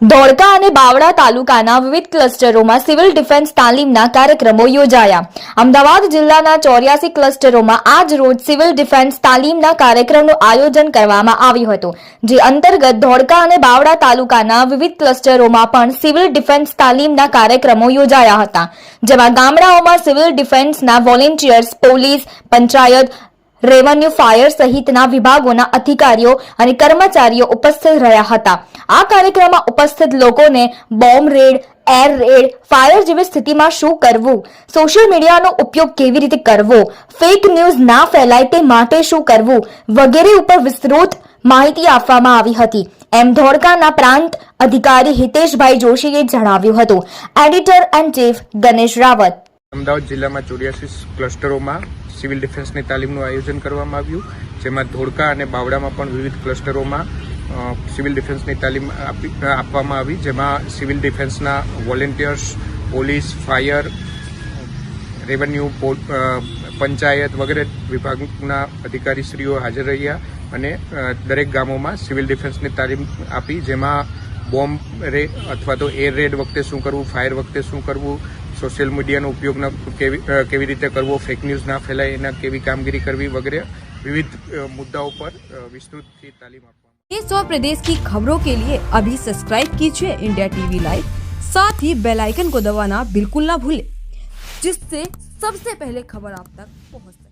ધોળકા અને બાવળા તાલુકાના વિવિધ ક્લસ્ટરોમાં સિવિલ ડિફેન્સ તાલીમના કાર્યક્રમો યોજાયા. અમદાવાદ જિલ્લાના ચોર્યાસી ક્લસ્ટરોમાં આજ રોજ સિવિલ ડિફેન્સ તાલીમના કાર્યક્રમનું આયોજન કરવામાં આવ્યું હતું, જે અંતર્ગત ધોળકા અને બાવળા તાલુકાના વિવિધ ક્લસ્ટરોમાં પણ સિવિલ ડિફેન્સ તાલીમના કાર્યક્રમો યોજાયા હતા, જેમાં ગામડાઓમાં civil ડિફેન્સના volunteers, police, panchayat revenue fire સહિતના વિભાગોના અધિકારીઓ અને કર્મચારીઓ ઉપસ્થિત રહ્યા હતા. આ કાર્યક્રમમાં ઉપસ્થિત લોકોને bomb raid, air raid, fire જેવી સ્થિતિમાં શું કરવું, સોશિયલ મીડિયાનો ઉપયોગ કેવી રીતે કરવો, ફેક ન્યૂઝ ના ફેલાય તે માટે શું કરવું વગેરે ઉપર વિસ્તૃત માહિતી આપવામાં આવી હતી. એમ ધોળકાના પ્રાંત અધિકારી હિતેશભાઈ જોશીએ જણાવ્યું હતું. Editor and chief Ganesh Rawat. Ahmedabad જિલ્લામાં ચોર્યાસી ક્લસ્ટરોમાં સિવિલ ડિફેન્સની તાલીમનું આયોજન કરવામાં આવ્યું, જેમાં ધોળકા અને બાવડામાં પણ વિવિધ ક્લસ્ટરોમાં સિવિલ ડિફેન્સની તાલીમ આપી આપવામાં આવી, જેમાં civil ડિફેન્સના volunteers, police, fire, revenue panchayat વગેરે વિભાગના અધિકારીશ્રીઓ હાજર રહ્યા અને દરેક ગામોમાં સિવિલ ડિફેન્સની તાલીમ આપી, જેમાં બોમ્બ રે, અથવા તો એર રેડ વખતે શું કરવું, ફાયર વખતે શું કરવું સોશિયલ મીડિયાનો ઉપયોગ ન કેવી અ, કેવી રીતે કરવો ફેક ન્યૂઝ ના ફેલાય એના કેવી કામગીરી કરવી વગેરે વિવિધ અ, મુદ્દાઓ પર અ, વિસ્તૃતથી તાલીમ આપવામાં देश और प्रदेश की खबरों के लिए अभी सब्सक्राइब कीजिए इंडिया टीवी लाइव साथ ही बेल आइकन को दबाना बिल्कुल ना भूलें जिससे सबसे पहले खबर आप तक पहुंच सके